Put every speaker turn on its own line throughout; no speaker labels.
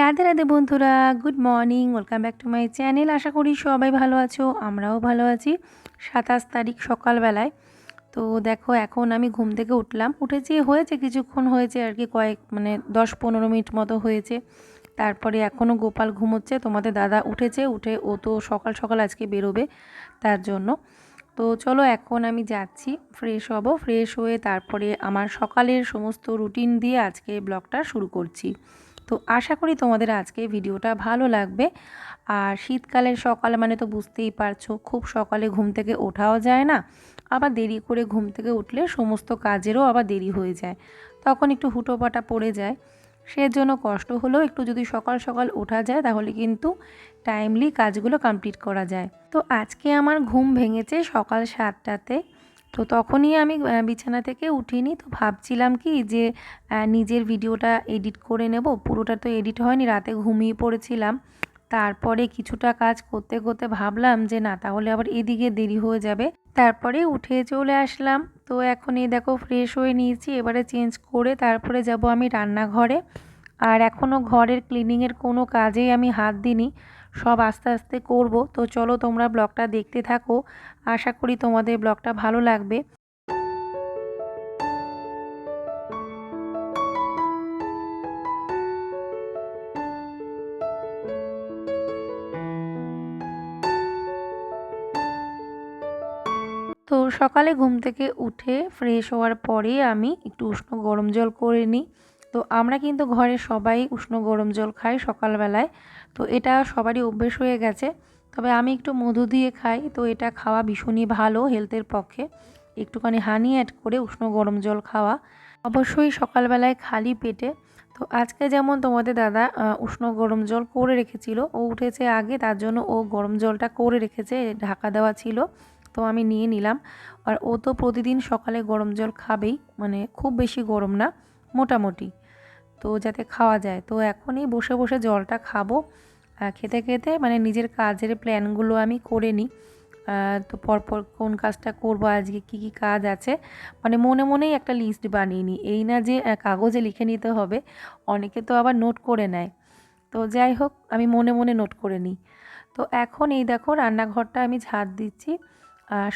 রাধে রাধে বন্ধুরা good morning welcome back to my channel আশা করি সবাই ভালো আছো, আমরাও ভালো আছি। সাতাশ তারিখ সকালবেলায়। তো দেখো, এখন আমি ঘুম থেকে উঠলাম। উঠেছি, হয়েছে কিছুক্ষণ হয়েছে আর কি, কয়েক মানে দশ পনেরো মিনিট মতো হয়েছে। তারপরে এখনও গোপাল ঘুমোচ্ছে, তোমাদের দাদা উঠেছে, উঠে ও তো সকাল সকাল আজকে বেরোবে তার জন্য। তো চলো, এখন আমি যাচ্ছি ফ্রেশ হব ফ্রেশ হয়ে তারপরে আমার সকালের সমস্ত রুটিন দিয়ে আজকে ব্লগটা শুরু করছি। তো আশা করি তোমাদের আজকে ভিডিওটা ভালো লাগবে। আর শীতকালের সকাল মানে তো বুঝতেই পারছ, খুব সকালে ঘুম থেকে ওঠাও যায় না। আবার দেরি করে ঘুম থেকে উঠলে সমস্ত কাজেরও আবার দেরি হয়ে যায়। তখন একটু হুটোপাটা পড়ে যায়। সেজন্য কষ্ট হলেও একটু যদি সকাল সকাল ওঠা যায় তাহলে কিন্তু টাইমলি কাজগুলো কমপ্লিট করা যায়। তো আজকে আমার ঘুম ভেঙেছে সকাল সাতটাতে। তো তখনই আমি বিছানা থেকে উঠিনি। তো ভাবছিলাম কি যে নিজের ভিডিওটা এডিট করে নেব। পুরোটা তো এডিট হয়নি, রাতে ঘুমিয়ে পড়েছিলাম। তারপরে কিছুটা কাজ করতে করতে ভাবলাম যে, না, তাহলে আবার এদিকে দেরি হয়ে যাবে। তারপরে উঠে চলে আসলাম। তো এখন এই দেখো ফ্রেশ হয়ে নিয়েছি। এবারে চেঞ্জ করে তারপরে যাব আমি রান্নাঘরে। আর এখনও ঘরের ক্লিনিংয়ের কোনো কাজেই আমি হাত দিইনি। সব আস্তে আস্তে করব। তো চলো তোমরা ব্লগটা দেখতে থাকো। আশা করি তোমাদের ব্লগটা ভালো লাগবে। তো সকালে ঘুম থেকে উঠে ফ্রেশ হওয়ার পরে আমি একটু উষ্ণ গরম জল করে নিই। তো আমরা কিন্তু ঘরে সবাই উষ্ণ গরম জল খাই সকালবেলায়। তো এটা সবারই অভ্যেস হয়ে গেছে। তবে আমি একটু মধু দিয়ে খাই, তো এটা খাওয়া ভীষণই ভালো হেলথের পক্ষে। একটুখানি হানি অ্যাড করে উষ্ণ গরম জল খাওয়া। অবশ্যই সকালবেলায় খালি পেটে। তো আজকে যেমন তোমাদের দাদা উষ্ণ গরম জল করে রেখেছিল, ও উঠেছে আগে, তার জন্য ও গরম জলটা করে রেখেছে, ঢাকা দেওয়া ছিল, তো আমি নিয়ে নিলাম। আর ও তো প্রতিদিন সকালে গরম জল খাবেই মানে খুব বেশি গরম না, মোটামুটি। তো যাতে খাওয়া যায়। তো এখনই বসে বসে জলটা খাব। খেতে খেতে মানে নিজের কাজের প্ল্যানগুলো আমি করে নিই। তো পরপর কোন কাজটা করব, আজকে কি কি কাজ আছে? মানে মনে, মনেই একটা লিস্ট বানিয়ে নিই। এই না যে কাগজে লিখে নিতে হবে, অনেকে তো আবার নোট করে নেয়। তো যাই হোক, আমি মনে মনে নোট করে নিই। তো এখন এই দেখো, রান্নাঘরটা আমি ঝাড় দিচ্ছি।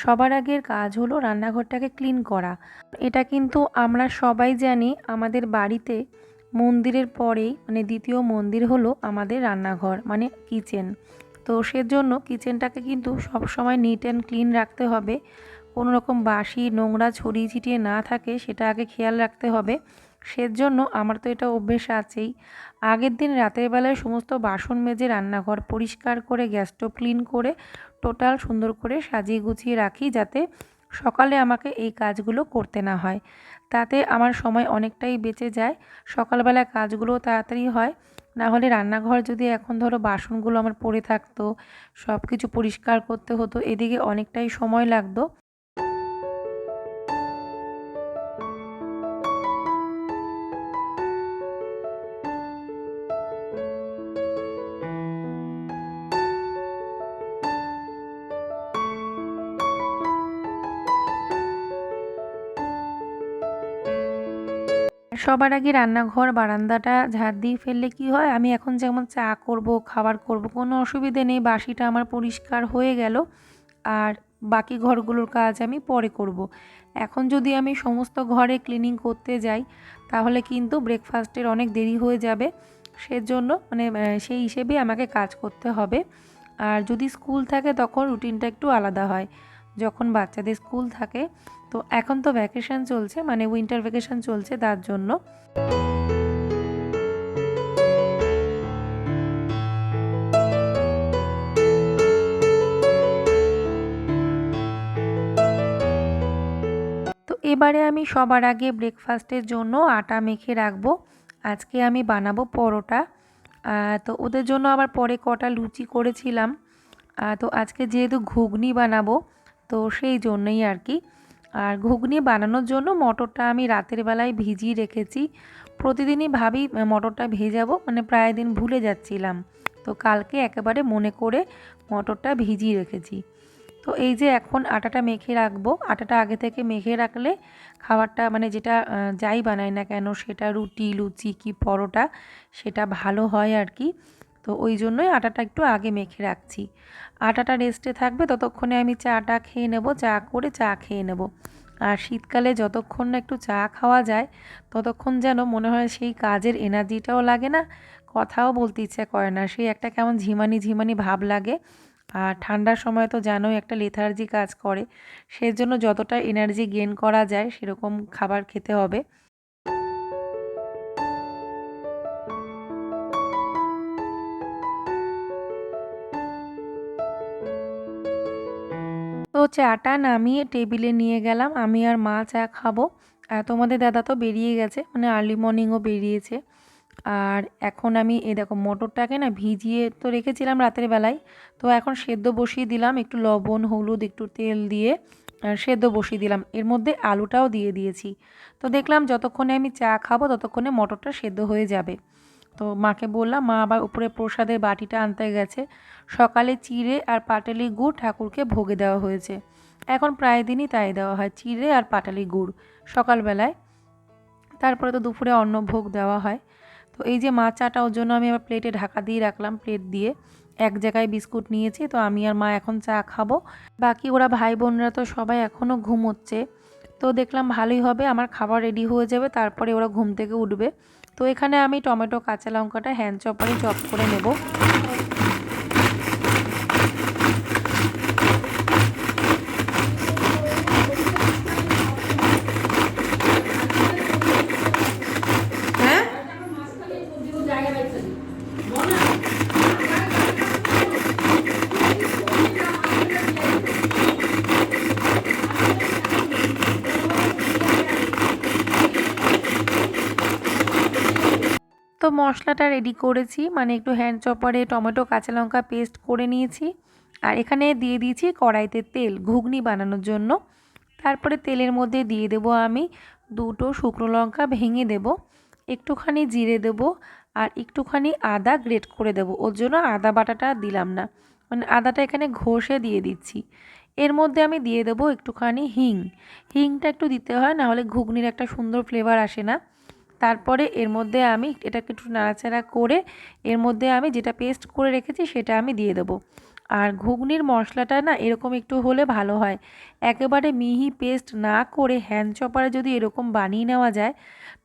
সবার আগের কাজ হলো রান্নাঘরটাকে ক্লিন করা। এটা কিন্তু আমরা সবাই জানি, আমাদের বাড়িতে মন্দিরের পরেই মানে দ্বিতীয় মন্দির হলো আমাদের রান্নাঘর মানে কিচেন তো সেজন্য কিচেনটাকে কিন্তু সব সময় নিট অ্যান্ড ক্লিন রাখতে হবে। কোনো রকম বাসি নোংরা ছড়িয়ে ছিটিয়ে না থাকে, সেটা আগে খেয়াল রাখতে হবে। সেজন্য আমার তো এটা অভ্যেস আছেই। আগের দিন রাতের বেলায় সমস্ত বাসন মেজে রান্নাঘর পরিষ্কার করে, গ্যাস স্টোভ ক্লিন করে, টোটাল সুন্দর করে সাজিয়ে গুছিয়ে রাখি যাতে সকালে আমাকে এই কাজগুলো করতে না হয়। তাতে আমার সময় অনেকটাই বেঁচে যায়। সকালবেলা কাজগুলো তাড়াতাড়ি হয়। না হলে রান্নাঘর যদি এখন ধরো বাসনগুলো আমার পড়ে থাকতো সব কিছু পরিষ্কার করতে হতো, এদিকে অনেকটাই সময় লাগতো। সবার আগে রান্নাঘর, বারান্দাটা ঝাড় দিয়ে ফেললে কি হয়? আমি এখন যেমন চা করব, খাবার করব, কোনো অসুবিধে নেই, বাসিটা আমার পরিষ্কার হয়ে গেল। আর বাকি ঘরগুলোর কাজ আমি পরে করব। এখন যদি আমি সমস্ত ঘরে ক্লিনিং করতে যাই, তাহলে কিন্তু ব্রেকফাস্টের অনেক দেরি হয়ে যাবে। সেজন্য মানে সেই হিসেবে আমাকে কাজ করতে হবে। আর যদি স্কুল থাকে, তখন রুটিনটা একটু আলাদা হয়। যখন বাচ্চাদের স্কুল থাকে তো এখন তো ভ্যাকেশন চলছে মানে উইন্টার ভ্যাকেশন চলছে তার জন্য। এবারে আমি সবার আগে ব্রেকফাস্টের জন্য আটা মেখে রাখব। আজকে আমি বানাবো পরোটা। তো ওদের জন্য আবার পরে কটা লুচি করেছিলাম। তো আজকে যেহেতু ঘুগনি বানাবো, তো সেই জন্যই আর কি। আর ঘুগনি বানানোর জন্য মটরটা আমি রাতের বেলায় ভিজিয়ে রেখেছি। প্রতিদিনই ভাবি মটরটা ভেজাবো মানে প্রায় দিন ভুলে যাচ্ছিলাম। তো কালকে একেবারে মনে করে মটরটা ভিজিয়ে রেখেছি। তো এই যে এখন আটাটা মেখে রাখব, আটাটা আগে থেকে মেখে রাখলে খাবারটা মানে যেটা যাই বানাই না কেন, সেটা রুটি, লুচি কি পরোটা, সেটা ভালো হয় আর কি। তো ওই জন্যই আটাটা একটু আগে মেখে রাখছি। আটাটা রেস্টে থাকবে, ততক্ষণে আমি চাটা খেয়ে নেব, চা করে চা খেয়ে নেব। আর শীতকালে যতক্ষণ না একটু চা খাওয়া যায়, ততক্ষণ যেন মনে হয় সেই কাজের এনার্জিটাও লাগে না, কথাও বলতে ইচ্ছা করে না। সেই একটা কেমন ঝিমানি ঝিমানি ভাব লাগে। আর ঠান্ডার সময় তো জানোই একটা লেথার্জি কাজ করে, সেজন্য যতটা এনার্জি গেন করা যায়, সেরকম খাবার খেতে হবে। তো চাটা নামিয়ে টেবিলে নিয়ে গেলাম, আমি আর মা চা খাব। আর তোমাদের দাদা তো বেরিয়ে গেছে মানে আর্লি মর্নিংও বেরিয়েছে। আর এখন আমি, এই দেখো মটরটাকে না ভিজিয়ে তো রেখেছিলাম রাতের বেলায়, তো এখন সেদ্ধ বসিয়ে দিলাম, একটু লবণ, হলুদ, একটু তেল দিয়ে সেদ্ধ বসিয়ে দিলাম। এর মধ্যে আলুটাও দিয়ে দিয়েছি। তো দেখলাম যতক্ষণে আমি চা খাব, ততক্ষণে মটরটা সেদ্ধ হয়ে যাবে। তো মাকে বললাম, মা আবার উপরে প্রসাদের বাটিটা আনতে গেছে। সকালে চিড়ে আর পাটালি গুড় ঠাকুরকে ভোগে দেওয়া হয়েছে। এখন প্রায় দিনই তাই দেওয়া হয়, চিড়ে আর পাটালি গুড় সকালবেলায়। তারপরে তো দুপুরে অন্ন ভোগ দেওয়া হয়। তো এই যে মা চাটা জন্য আমি আবার প্লেটে ঢাকা দিয়ে রাখলাম প্লেট দিয়ে। এক জায়গায় বিস্কুট নিয়েছি, তো আমি আর মা এখন চা খাব। বাকি ওরা ভাই বোনরা তো সবাই এখনও ঘুমোচ্ছে। তো দেখলাম ভালোই হবে, আমার খাবার রেডি হয়ে যাবে, তারপরে ওরা ঘুম থেকে উঠবে। তো এখানে আমি টমেটো কাঁচা লঙ্কাটা হ্যান্ড চপারে চপ করে নেব তো মশলাটা রেডি করেছি। মানে একটু হ্যান্ড চপারে টমেটো, কাঁচা লঙ্কা পেস্ট করে নিয়েছি। আর এখানে দিয়ে দিয়েছি কড়াইতে তেল, ঘুগনি বানানোর জন্য। তারপরে তেলের মধ্যে দিয়ে দেব আমি দুটো শুকনো লঙ্কা ভেঙে দেব, একটুখানি জিরে দেব আর একটুখানি আদা গ্রেট করে দেব। ওর জন্য আদা বাটাটা দিলাম না। মানে আদাটা এখানে ঘষে দিয়ে দিচ্ছি। এর মধ্যে আমি দিয়ে দেব একটুখানি হিং। হিংটা একটু দিতে হয় না হলে ঘুগনির একটা সুন্দর ফ্লেভার আসে না। তারপরে এর মধ্যে আমি এটাকে একটু নাড়াচাড়া করে এর মধ্যে আমি যেটা পেস্ট করে রেখেছি সেটা আমি দিয়ে দেবো। আর ঘুগনির মশলাটা না এরকম একটু হলে ভালো হয়। একেবারে মিহি পেস্ট না করে হ্যান্ড চপারে যদি এরকম বানিয়ে নেওয়া যায়,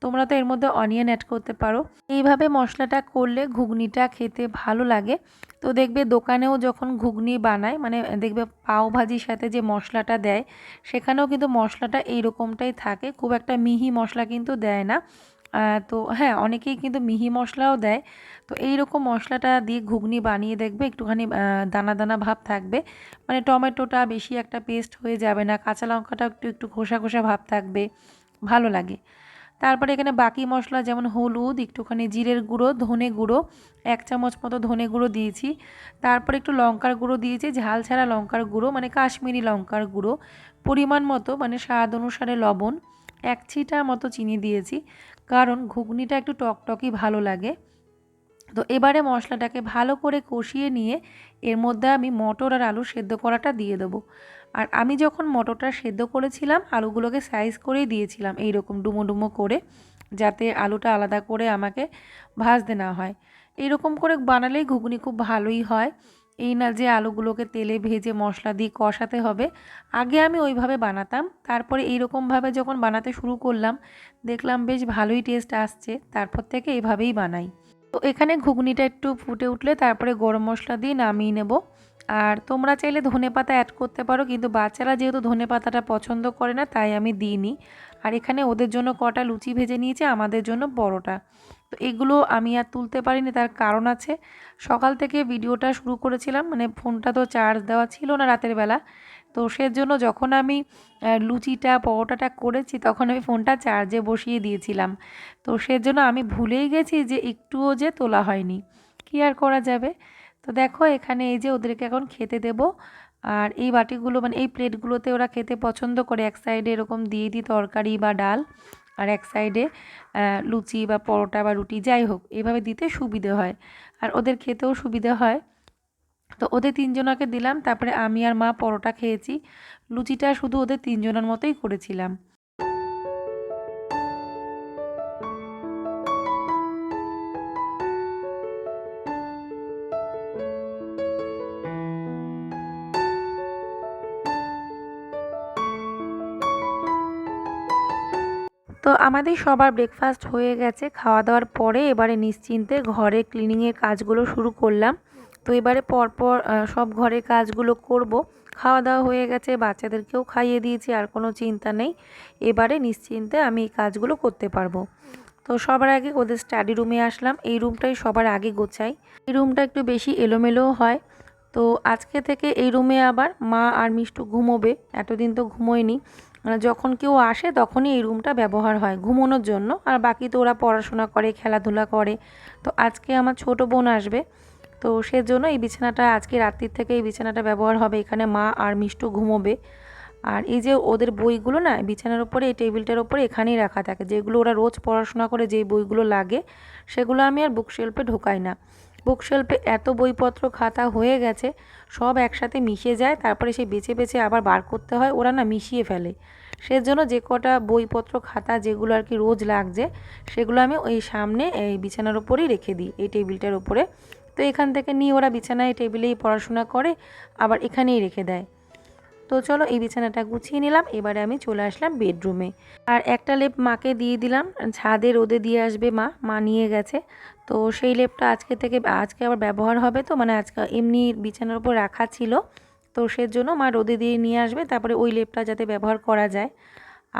তোমরা তো এর মধ্যে অনিয়ন অ্যাড করতে পারো। এইভাবে মশলাটা করলে ঘুগনিটা খেতে ভালো লাগে। তো দেখবে দোকানেও যখন ঘুগনি বানায় মানে দেখবে পাও ভাজির সাথে যে মশলাটা দেয়, সেখানেও কিন্তু মশলাটা এইরকমটাই থাকে। খুব একটা মিহি মশলা কিন্তু দেয় না। তো হ্যাঁ অনেকেই কিন্তু মিহি মশলাও দেয়। তো এই রকম মশলাটা দিয়ে ঘুগনি বানিয়ে দেখবে, একটুখানি দানা দানা ভাব থাকবে। মানে টমেটোটা বেশি একটা পেস্ট হয়ে যাবে না, কাঁচা লঙ্কাটা একটু একটু খোসা খোসা ভাব থাকবে, ভালো লাগে। তারপরে এখানে বাকি মশলা যেমন হলুদ, একটুখানি জিরের গুঁড়ো, ধনে গুঁড়ো, এক চামচ মতো ধনে গুঁড়ো দিয়েছি। তারপরে একটু লঙ্কার গুঁড়ো দিয়েছি, ঝাল ছাড়া লঙ্কার গুঁড়ো মানে কাশ্মীরি লঙ্কার গুঁড়ো। পরিমাণ মতো মানে স্বাদ অনুসারে লবণ। এক ছিটা মতো চিনি দিয়েছি, কারণ ঘুগনিটা একটু টকটকই ভালো লাগে। তো এবারে মশলাটাকে ভালো করে কষিয়ে নিয়ে এর মধ্যে আমি মটর আর আলু সেদ্ধ করাটা দিয়ে দেবো। আর আমি যখন মটরটা সেদ্ধ করেছিলাম, আলুগুলোকে সাইজ করেই দিয়েছিলাম এই রকম ডুমো ডুমো করে, যাতে আলুটা আলাদা করে আমাকে ভাজতে না হয়। এইরকম করে বানালেই ঘুগনি খুব ভালোই হয়। এই না যে আলুগুলোকে তেলে ভেজে মশলা দিয়ে কষাতে হবে। আগে আমি ওইভাবে বানাতাম। তারপরে এইরকমভাবে যখন বানাতে শুরু করলাম, দেখলাম বেশ ভালোই টেস্ট আসছে। তারপর থেকে এইভাবেই বানাই। তো এখানে ঘুগনিটা একটু ফুটে উঠলে তারপরে গরম মশলা দিয়ে নামিয়ে নেব। আর তোমরা চাইলে ধনে পাতা অ্যাড করতে পারো, কিন্তু বাচ্চারা যেহেতু ধনে পাতাটা পছন্দ করে না, তাই আমি দিইনি। আর এখানে ওদের জন্য কটা লুচি ভেজে নিয়েছি, আমাদের জন্য বড়টা তো এগুলো আমি আর তুলতে পারিনি, তার কারণ আছে। সকাল থেকে ভিডিওটা শুরু করেছিলাম মানে ফোনটা তো চার্জ দেওয়া ছিল না রাতের বেলা। তো সেজন্য যখন আমি লুচিটা, পরোটাটা করেছি, তখন আমি ফোনটা চার্জে বসিয়ে দিয়েছিলাম। তো সেজন্য আমি ভুলেই গেছি যে একটুও যে তোলা হয়নি। কী আর করা যাবে? তো দেখো, এখানে এই যে ওদেরকে এখন খেতে দেব। আর এই বাটিগুলো মানে এই প্লেটগুলোতে ওরা খেতে পছন্দ করে। এক সাইডে এরকম দিয়ে দিই তরকারি বা ডাল। আর এক সাইডে লুচি বা পরোটা বা রুটি যাই হোক, এভাবে দিতে সুবিধে হয়। আর ওদের খেতেও সুবিধে হয়। তো ওদের তিনজনকে দিলাম, তারপরে আমি আর মা পরোটা খেয়েছি। লুচিটা শুধু ওদের তিনজনের মতোই করেছিলাম। তো আমাদের সবার ব্রেকফাস্ট হয়ে গেছে। খাওয়া দাওয়ার পরে এবারে নিশ্চিন্তে ঘরে ক্লিনিংয়ের কাজগুলো শুরু করলাম। তো এবারে পরপর সব ঘরের কাজগুলো করব। খাওয়া দাওয়া হয়ে গেছে, বাচ্চাদেরকেও খাইয়ে দিয়েছি, আর কোনো চিন্তা নেই। এবারে নিশ্চিন্তে আমি এই কাজগুলো করতে পারব। তো সবার আগে ওদের স্টাডি রুমে আসলাম। এই রুমটাই সবার আগে গোছাই। এই রুমটা একটু বেশি এলোমেলোও হয়। তো আজকে থেকে এই রুমে আবার মা আর মিষ্টু ঘুমোবে। এতদিন তো ঘুমোয়নি। মানে যখন কেউ আসে তখনই এই রুমটা ব্যবহার হয় ঘুমোনোর জন্য। আর বাকি তো ওরা পড়াশোনা করে, খেলাধুলা করে। তো আজকে আমার ছোট বোন আসবে। তো সেজন্য এই বিছানাটা আজকে রাত্রির থেকে এই বিছানাটা ব্যবহার হবে। এখানে মা আর মিষ্টু ঘুমোবে। আর এই যে ওদের বইগুলো না, বিছানার ওপরে এই টেবিলটার ওপরে এখানেই রাখা থাকে। যেগুলো ওরা রোজ পড়াশোনা করে, যেই বইগুলো লাগে, সেগুলো আমি আর বুকশেল্পে ঢোকাই না। বুকশেল্পে এত বইপত্র খাতা হয়ে গেছে, সব একসাথে মিশে যায়, তারপরে সেই বেছে বেছে আবার বার করতে হয়, ওরা না মিশিয়ে ফেলে। সেজন্য যে কটা বইপত্র খাতা যেগুলো আর কি রোজ লাগছে, সেগুলো আমি ওই সামনে এই বিছানার ওপরেই রেখে দিই, এই টেবিলটার ওপরে তো এখান থেকে নিয়ে ওরা বিছানায় টেবিলেই পড়াশোনা করে, আবার এখানেই রেখে দেয়। তো চলো এই বিছানাটা গুছিয়ে নিলাম, এবারে আমি চলে আসলাম বেডরুমে। আর একটা লেপ মাকে দিয়ে দিলাম, ছাদে রোদে দিয়ে আসবে মা মা নিয়ে গেছে। তো সেই লেপটা আজকে থেকে, আজকে আবার ব্যবহার হবে তো মানে আজকে এমনি বিছানার উপর রাখা ছিল। তো সেজন্য মা রোদে দিয়ে নিয়ে আসবে, তারপরে ওই লেপটা যাতে ব্যবহার করা যায়।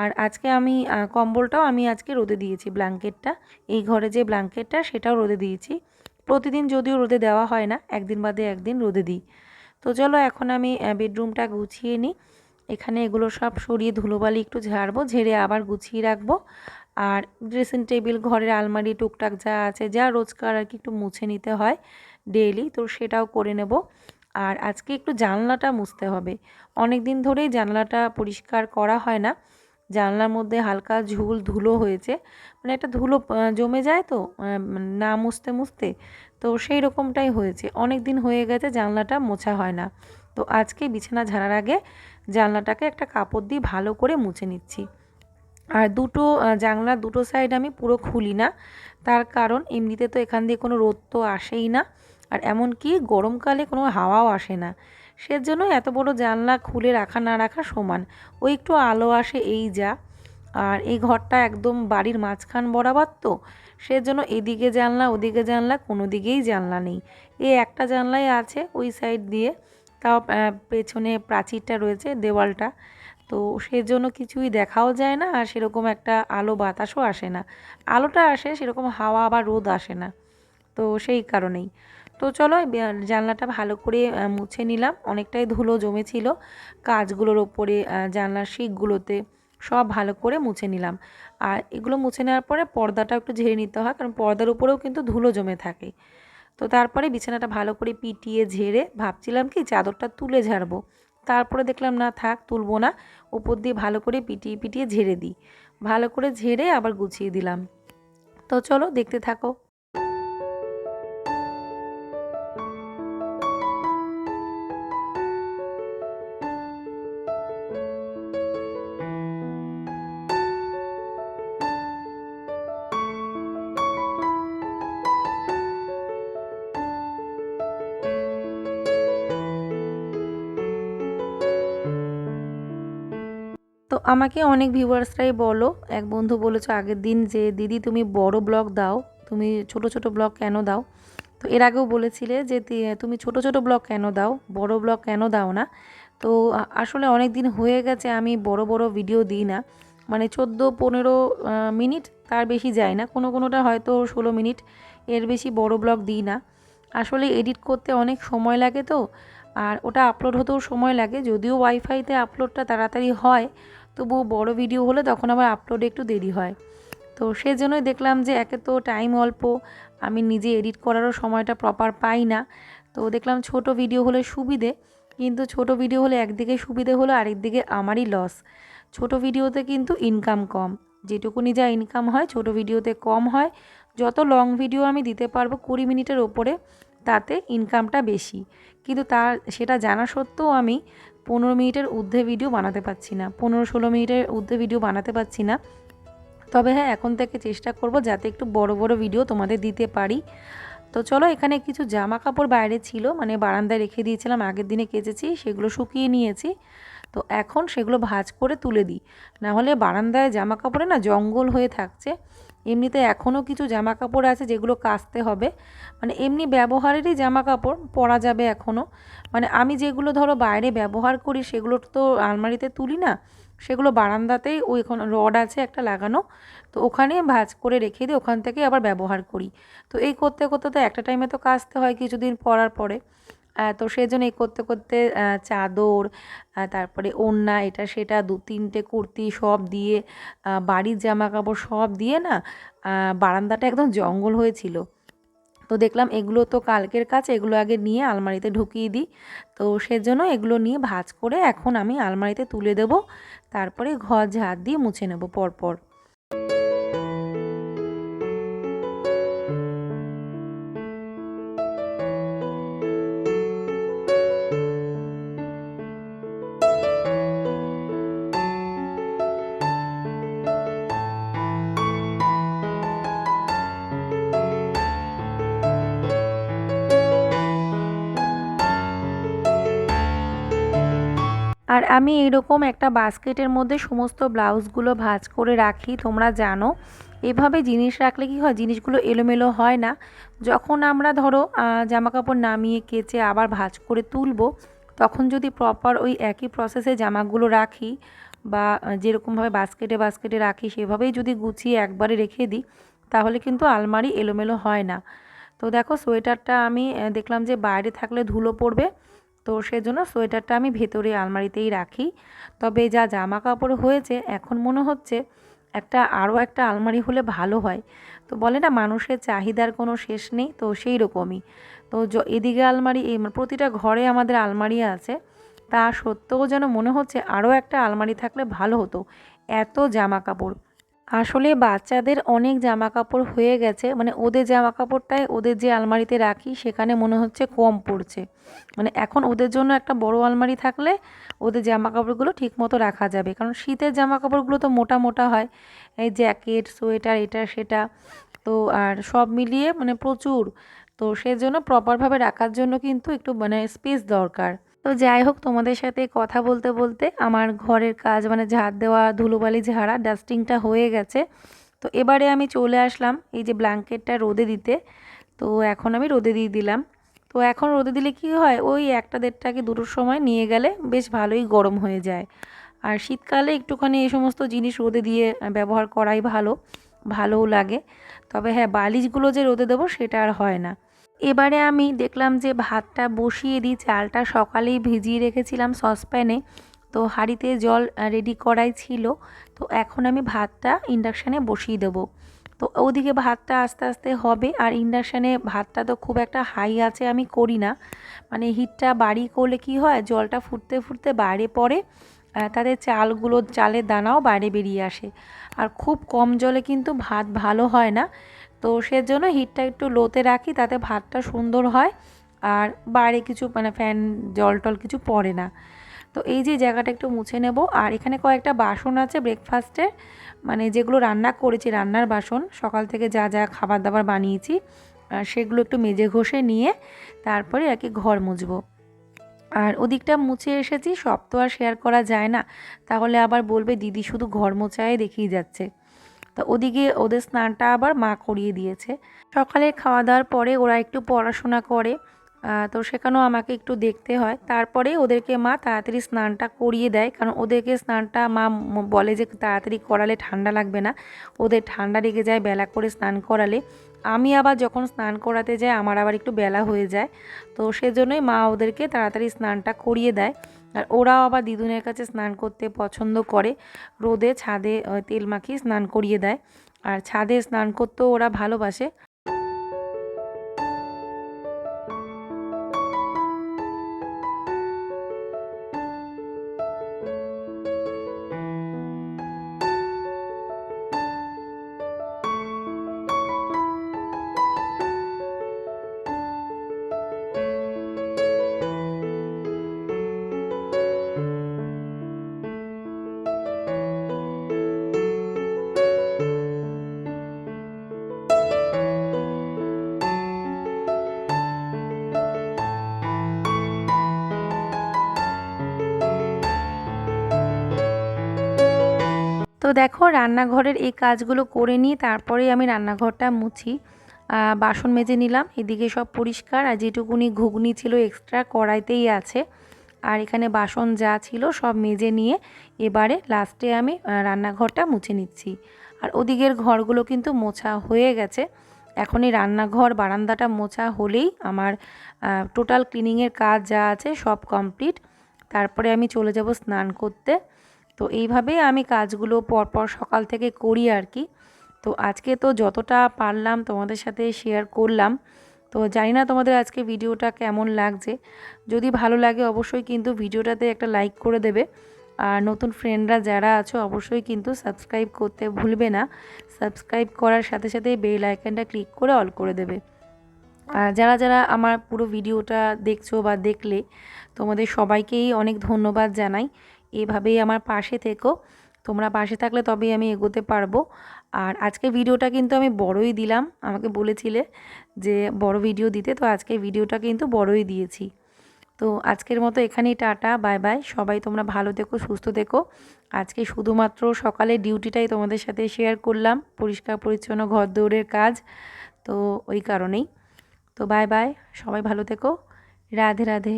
আর আজকে আমি কম্বলটাও আমি আজকে রোদে দিয়েছি, ব্ল্যাঙ্কেটটা। এই ঘরে যে ব্ল্যাঙ্কেটটা, সেটাও রোদে দিয়েছি। প্রতিদিন যদিও রোদে দেওয়া হয় না, একদিন বাদে একদিন রোদে দিই। তো চলো এখন আমি বেডরুমটা গুছিয়ে নিই। এখানে এগুলো সব সরিয়ে ধুলোবালি একটু ঝাড়বো, ঝেড়ে আবার গুছিয়ে রাখব। আর ড্রেসিং টেবিল ঘরের আলমারি, টুকটাক যা আছে, যা রোজকার আর কি একটু মুছে নিতে হয় ডেইলি তো সেটাও করে নেব। আর আজকে একটু জানলাটা মুছতে হবে। অনেক দিন ধরেই জানলাটা পরিষ্কার করা হয় না। জানলার মধ্যে হালকা ঝুল ধুলো হয়েছে। মানে একটা ধুলো জমে যায় তো না মুছতে মুছতে, তো সেই রকমটাই হয়েছে। অনেক দিন হয়ে গেছে জানলাটা মোছা হয় না। তো আজকে বিছানা ঝাড়ার আগে জানলাটাকে একটা কাপড় দিয়ে ভালো করে মুছে নিচ্ছি। আর দুটো জানলার দুটো সাইড আমি পুরো খুলি না। তার কারণ এমনিতে তো এখান দিয়ে কোনো রোদ তো আসেই না। আর এমনকি গরমকালে কোনো হাওয়াও আসে না। সেজন্য এত বড় জানলা খুলে রাখা না রাখা সমান। ওই একটু আলো আসে এই যা। আর এই ঘরটা একদম বাড়ির মাঝখান বরাবর তো। সেজন্য এদিকে জানলা, ওদিকে জানলা, কোনো দিকেই জানলা নেই। এই একটা জানলাই আছে ওই সাইড দিয়ে। তাও পেছনে প্রাচীরটা রয়েছে দেওয়ালটা। তো সেজন্য কিছুই দেখাও যায় না আর সেরকম একটা আলো বাতাসও আসে না। আলোটা আসে, সেরকম হাওয়া বা রোদ আসে না। তো সেই কারণেই। তো চলো জানলাটা ভালো করে মুছে নিলাম। অনেকটাই ধুলো জমেছিল। কাজগুলোর ওপরে জানলার শিকগুলোতে সব ভালো করে মুছে নিলাম। আর এগুলো মুছে নেওয়ার পরে পর্দাটা একটু ঝেড়ে নিতে হয়, কারণ পর্দার উপরেও কিন্তু ধুলো জমে থাকে। তো তারপরে বিছানাটা ভালো করে পিটিয়ে ঝেড়ে ভাবছিলাম কি চাদরটা তুলে ঝাড়বো। তারপরে দেখলাম, না, থাক, তুলবো না। উপর দিয়ে ভালো করে পিটিয়ে পিটিয়ে ঝেড়ে দিই। ভালো করে ঝেড়ে আবার গুছিয়ে দিলাম। তো চলো, দেখতে থাকো। আমাকে অনেক ভিউয়ার্সরাই বলো, এক বন্ধু বলেছ, আগের দিন যে দিদি তুমি বড় ব্লগ দাও, তুমি ছোট ছোট ব্লগ কেন দাও? তো এর আগেও বলেছিলে যে তুমি ছোট ছোট ব্লগ কেন দাও? বড় ব্লগ কেন দাও না? তো আসলে অনেক দিন হয়ে গেছে, আমি বড় বড় ভিডিও দিই না। মানে চোদ্দ, পনেরো মিনিট তার বেশি যায় না, কোনো কোনোটা হয়তো ষোলো মিনিট এর বেশি বড় ব্লগ দিই না। আসলে এডিট করতে অনেক সময় লাগে তো, আর ওটা আপলোড হতেও সময় লাগে, যদিও ওয়াইফাইতে আপলোডটা তাড়াতাড়ি হয় তবুও বড় ভিডিও হলে তখন আমার আপলোডে একটু দেরি হয়। তো সেজন্যই দেখলাম যে একে তো টাইম অল্প, আমি নিজে এডিট করারও সময়টা প্রপার পাই না। তো দেখলাম ছোট ভিডিও হলে সুবিধে, কিন্তু ছোট ভিডিও হলে একদিকে সুবিধে হলো আরেকদিকে আমারই লস ছোট ভিডিওতে কিন্তু ইনকাম কম, যেটুকুনি যা ইনকাম হয় ছোট ভিডিওতে কম হয়। যত লং ভিডিও আমি দিতে পারব কুড়ি মিনিটের ওপরে, তাতে ইনকামটা বেশি। কিন্তু তার, সেটা জানা সত্ত্বেও আমি পনেরো মিনিটের ঊর্ধ্বে ভিডিও বানাতে পারছি না, পনেরো ষোলো মিনিটের ঊর্ধ্বে ভিডিও বানাতে পারছি না। তবে হ্যাঁ এখন থেকে চেষ্টা করব যাতে একটু বড় বড় ভিডিও তোমাদের দিতে পারি। তো চলো, এখানে কিছু জামা কাপড় বাইরে ছিল মানে বারান্দায় রেখে দিয়েছিলাম, আগের দিনে কেচেছি, সেগুলো শুকিয়ে নিয়েছি। তো এখন সেগুলো ভাজ করে তুলে দিই। নাহলে বারান্দায় জামা কাপড়ে না জঙ্গল হয়ে থাকছে। এমনিতে এখনও কিছু জামা কাপড় আছে যেগুলো কাচতে হবে। মানে এমনি ব্যবহারেরই জামা কাপড় পরা যাবে এখনও। মানে আমি যেগুলো ধরো বাইরে ব্যবহার করি সেগুলো তো আলমারিতে তুলি না, সেগুলো বারান্দাতেই ওই রড আছে একটা লাগানো, তো ওখানে ভাজ করে রেখে দিই ওখান থেকে আবার ব্যবহার করি। তো এই করতে করতে তো একটা টাইমে তো কাচতে হয় কিছুদিন পরার পরে। তো সেই জন্য এই করতে করতে চাদর তারপরে ওড়না, এটা সেটা, দু তিনটে কুর্তি সব দিয়ে বাড়ির জামা কাপড় সব দিয়ে না বারান্দাটা একদম জঙ্গল হয়েছিল। তো দেখলাম এগুলো তো কালকের কাজ, এগুলো আগে নিয়ে আলমারিতে ঢুকিয়ে দিই। তো সেজন্য এগুলো নিয়ে ভাজ করে এখন আমি আলমারিতে তুলে দেব, তারপরে ঘর ঝাড় দিয়ে মুছে নেব পরপর। আমি এরকম একটা বাস্কেটের মধ্যে সমস্ত ব্লাউজগুলো ভাজ করে রাখি, তোমরা জানো। এভাবে জিনিস রাখলে কি হয়? জিনিসগুলো এলোমেলো হয় না। যখন আমরা ধরো জামা কাপড় নামিয়ে কেচে আবার ভাজ করে তুলবো, তখন যদি প্রপার ওই একই প্রসেসে জামাগুলো রাখি বা যেরকমভাবে বাস্কেটে বাস্কেটে রাখি, সেভাবেই যদি গুছিয়ে একবারে রেখে দিই, তাহলে কিন্তু আলমারি এলোমেলো হয় না। তো দেখো, সোয়েটারটা আমি দেখলাম যে বাইরে থাকলে ধুলো পড়বে তো সেজন্য সোয়েটারটা আমি ভেতরে আলমারিতেই রাখি। তবে যা জামা কাপড় হয়েছে, এখন মনে হচ্ছে একটা আরও একটা আলমারি হলে ভালো হয়। তো বলে না, মানুষের চাহিদার কোনো শেষ নেই, তো সেই রকমই তো এদিকে আলমারি এই প্রতিটা ঘরে আমাদের আলমারি আছে। তা সত্ত্বেও যেন মনে হচ্ছে আরও একটা আলমারি থাকলে ভালো হতো। এত জামা কাপড় আসলে বাচ্চাদের অনেক জামা কাপড় হয়ে গেছে মানে ওদের জামা কাপড়টাই ওদের যে আলমারিতে রাখি সেখানে মনে হচ্ছে কম পড়ছে। মানে এখন ওদের জন্য একটা বড় আলমারি থাকলে ওদের জামা কাপড়গুলো ঠিক মতো রাখা যাবে। কারণ শীতের জামা কাপড়গুলো তো মোটা মোটা হয়, এই জ্যাকেট, সোয়েটার, এটা সেটা। তো আর সব মিলিয়ে মানে প্রচুর। তো সেজন্য প্রপারভাবে রাখার জন্য কিন্তু একটু মানে স্পেস দরকার। তো যাই হোক, তোমাদের সাথে কথা বলতে বলতে আমার ঘরের কাজ মানে ঝাড় দেওয়া, ধুলোবালি ঝাড়া, ডাস্টিংটা হয়ে গেছে। তো এবারে আমি চলে আসলাম এই যে ব্ল্যাঙ্কেটটা রোদে দিতে। তো এখন আমি রোদে দিয়ে দিলাম। তো এখন রোদে দিলে কি হয়? ওই একটা দেড়টাকে দুটোর সময় নিয়ে গেলে বেশ ভালোই গরম হয়ে যায়। আর শীতকালে একটুখানি এই সমস্ত জিনিস রোদে দিয়ে ব্যবহার করাই ভালো, ভালোও লাগে। তবে হ্যাঁ বালিশগুলো যে রোদে দেবো সেটা আর হয় না। এবারে আমি দেখলাম যে ভাতটা বসিয়ে দিই চালটা সকালেই ভিজিয়ে রেখেছিলাম সসপ্যানে। তো হাঁড়িতে জল রেডি করাই ছিল। তো এখন আমি ভাতটা ইন্ডাকশানে বসিয়ে দেবো। তো ওদিকে ভাতটা আস্তে আস্তে হবে আর ইন্ডাকশানে ভাতটা তো খুব একটা হাই আছে আমি করি না। মানে হিটটা বাড়ি করলে কি হয়, জলটা ফুটতে ফুটতে বাইরে পড়ে তাদের চালগুলো, চালের দানাও বাইরে বেরিয়ে আসে। আর খুব কম জলে কিন্তু ভাত ভালো হয় না। তো সেজন্য হিটটা একটু লোতে রাখি, তাতে ভাতটা সুন্দর হয়। আর বাইরে কিছু মানে ফ্যান জল টল কিছু পড়ে না। তো এই যে জায়গাটা একটু মুছে নেব। আর এখানে কয়েকটা বাসন আছে ব্রেকফাস্টের মানে যেগুলো রান্না করেছি, রান্নার বাসন, সকাল থেকে যা যা খাবার দাবার বানিয়েছি সেগুলো একটু মেজে ঘষে নিয়ে তারপরে আর কি ঘর মুছবো। আর ওদিকটা মুছে এসেছি, সব তো আর শেয়ার করা যায় না। তাহলে আবার বলবে, দিদি শুধু ঘর মোছায় দেখিয়ে যাচ্ছে। তো ওদিকে ওদের স্নানটা আবার মা করিয়ে দিয়েছে। সকালে খাওয়া দাওয়ার পরে ওরা একটু পড়াশোনা করে তো সেখানেও আমাকে একটু দেখতে হয়। তারপরে ওদেরকে মা তাড়াতাড়ি স্নানটা করিয়ে দেয়, কারণ ওদেরকে স্নানটা মা, বলে যে তাড়াতাড়ি করালে ঠান্ডা লাগবে না। ওদের ঠান্ডা লেগে যায় বেলা করে স্নান করালে। আমি আবার যখন স্নান করাতে যাই, আমার আবার একটু বেলা হয়ে যায়। তো সেজন্যই মা ওদেরকে তাড়াতাড়ি স্নানটা করিয়ে দেয়। আর ওরাও আবার দিদুনের কাছে স্নান করতে পছন্দ করে। রোদে ছাদে তেল মাখিয়ে স্নান করিয়ে দেয়। আর ছাদে স্নান করতেও ওরা ভালোবাসে। দেখো, রান্নাঘরের এই কাজগুলো করে নিয়ে তারপরে আমি রান্নাঘরটা মুছি। বাসন মেজে নিলাম, এদিকে সব পরিষ্কার। আর যেটুকুনি ঘুগনি ছিল এক্সট্রা কড়াইতেই আছে। আর এখানে বাসন যা ছিল সব মেজে নিয়ে এবারে লাস্টে আমি রান্নাঘরটা মুছে নিচ্ছি। আর ওদিকের ঘরগুলো কিন্তু মোছা হয়ে গেছে। এখন এই রান্নাঘর, বারান্দাটা মোছা হলেই আমার টোটাল ক্লিনিংয়ের কাজ যা আছে সব কমপ্লিট তারপরে আমি চলে যাব স্নান করতে। তো এইভাবেই আমি কাজগুলো পরপর সকাল থেকে করি আর কি। তো আজকে তো যতটা পারলাম তোমাদের সাথে শেয়ার করলাম। তো জানি না তোমাদের আজকে ভিডিওটা কেমন লাগছে। যদি ভালো লাগে অবশ্যই কিন্তু ভিডিওটাতে একটা লাইক করে দেবে। আর নতুন ফ্রেন্ডরা যারা আছো অবশ্যই কিন্তু সাবস্ক্রাইব করতে ভুলবে না। সাবস্ক্রাইব করার সাথে সাথে বেল আইকনটা ক্লিক করে অল করে দেবে। আর যারা যারা আমার পুরো ভিডিওটা দেখছ বা দেখলে তোমাদের সবাইকেই অনেক ধন্যবাদ জানাই। এভাবেই আমার পাশে থেকো। তোমরা পাশে থাকলে তবেই আমি এগোতে পারব। আর আজকে ভিডিওটা কিন্তু আমি বড়ই দিলাম। আমাকে বলেছিলে যে বড় ভিডিও দিতে, তো আজকে ভিডিওটা কিন্তু বড়ই দিয়েছি। তো আজকের মতো এখানেই টাটা, বাই বাই। সবাই তোমরা ভালো থেকো, সুস্থ থেকো। আজকে শুধুমাত্র সকালে ডিউটিটাই তোমাদের সাথে শেয়ার করলাম, পরিষ্কার পরিচ্ছন্ন ঘর দৌড়ের কাজ, তো ওই কারণেই। তো বাই বাই, সবাই ভালো থেকো। রাধে রাধে।